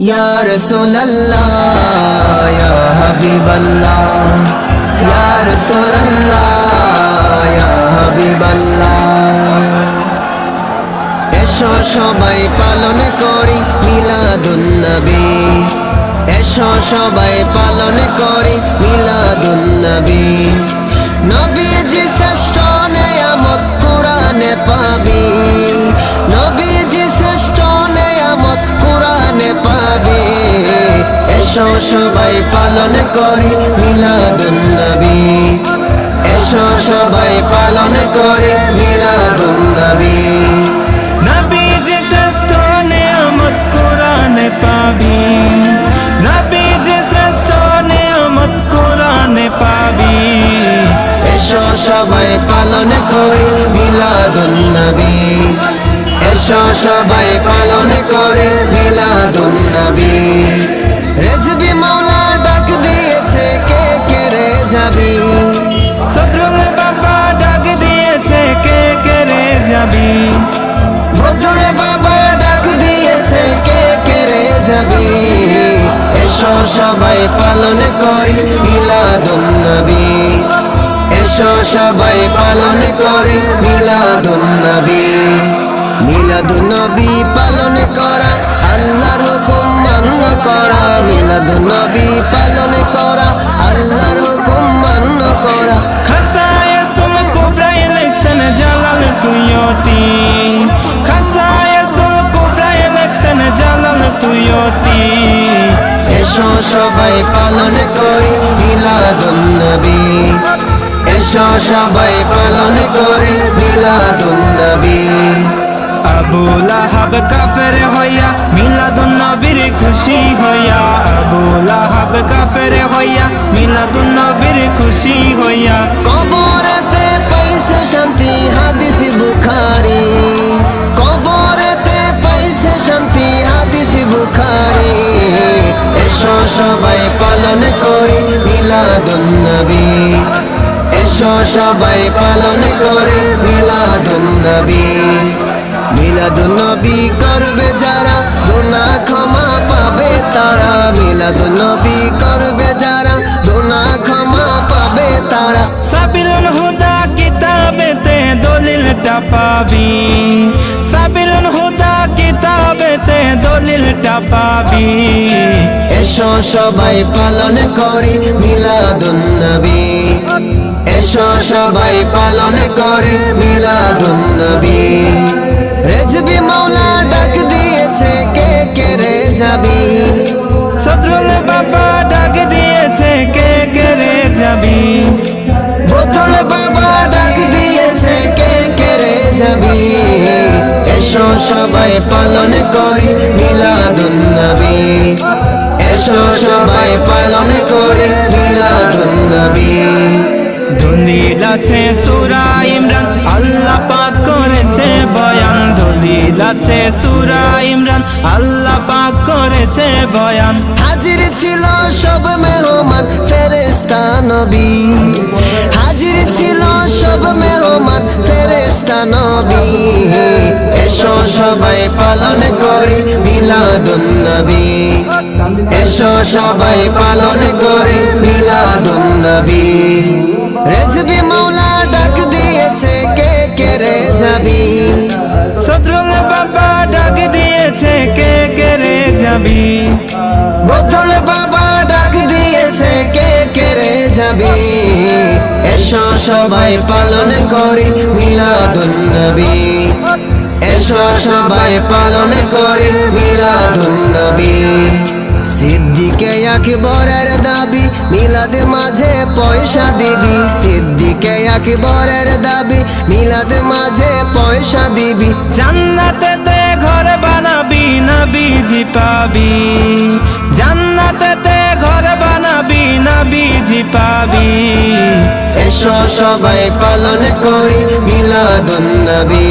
ইয়া রাসূলুল্লাহ, ইয়া হাবিবাল্লাহ, ইয়া রাসূলুল্লাহ, ইয়া হাবিবাল্লাহ। এসো সবাই পালন করি মিলাদুন নবী। এসো সবাই পালন করি মিলাদুন নবী। নবীজি শ্রেষ্ঠ নেয়ামত কোরআনে পাবি। সবাই পালন করি মিলাদুন নবী এসো সবাই পালন করি মিলাদুন নবী নবীজি শ্রেষ্ঠ নিয়ামত কোরআনে পাবি। নবী যে শ্রেষ্ঠ নিয়ামত কোরআনে পাবি। এসো সবাই পালন করি মিলাদুন নবী এসো সবাই পালন করে মিলাদুন যাবি? বদুল বাবা ডাক দিয়েছে, কে কে রে যাবি? এসো সবাই পালন করি মিলাদুন নবী। এসো সবাই পালন করি মিলাদুন নবী পালন করা, আল্লাহর হুকুম মান্য করা। মিলাদুন নবী পালন করা, আল্লাহর হুকুম মান্য করা। এসো সবাই পালন করি মিলাদুন্নবী এসো, সবাই পালন করি মিলাদুন্নবী আবু লাহাব কাফের হইয়া মিলাদুন্নবীর খুশি হইয়া। আবু লাহাব কাফের হইয়া মিলাদুন্নবীর খুশি হইয়া। মিলাদুন নবী এসো সবাই পালন করি মিলাদুন নবী মিলাদুন নবী করবে যারা গুনাহ ক্ষমা পাবে তারা। মিলাদুন নবী করবে যারা গুনাহ ক্ষমা পাবে তারা। সাবিলুল হুদা কিতাবেতে দলিলটা পাবি। দলিলটা পাবি। এসো সবাই পালন করি মিলাদুন নবী। এসো সবাই পালন করি মিলাদুন নবী। রেজবি মাওলা ডাক দিয়েছে কে কে রে যাবি? শত্রুল বাবা ডাক দিয়েছে কে কে রে যাবি? বদল বাবা সবাই পালন করি মিলাদুন নবী এসো সবাই পালন করি মিলাদুন নবী দলিল আছে সুরা ইমরান আল্লাহ পাক করেছে বয়ান। দলিল আছে সুরা ইমরান আল্লাহ পাক করেছে বয়ান। হাজির ছিল সব মেহমান ফেরেস্তা নবী। হাজির ছিল সব মেহমান ফেরেস্তা নবী। সবাই পালন করি মিলাদুন নবী এসো সবাই পালন করি মিলাদুন নবী রেজবি মাওলা ডাক দিয়েছে কে কে রে যাবি? শত্রুল বাবা ডাক দিয়েছে কে কে রে যাবি? বদল বাবা ডাক দিয়েছে কে কে রে যাবি? এসো সবাই পালন করি মিলাদুন এসো সবাই পালন করি মিলাদুন নবী সিদ্দিকে আকবরের দাবি, মিলাদ মাঝে পয়সা দিবি। সিদ্দিকে আকবরের দাবি, মিলাদ মাঝে পয়সা দিবি। জান্নাতেতে ঘর বানাবি, নবীজি পাবি। জান্নাতেতে ঘর বানাবি, নবীজি পাবি। এসো সবাই পালন করি মিলাদুন নবী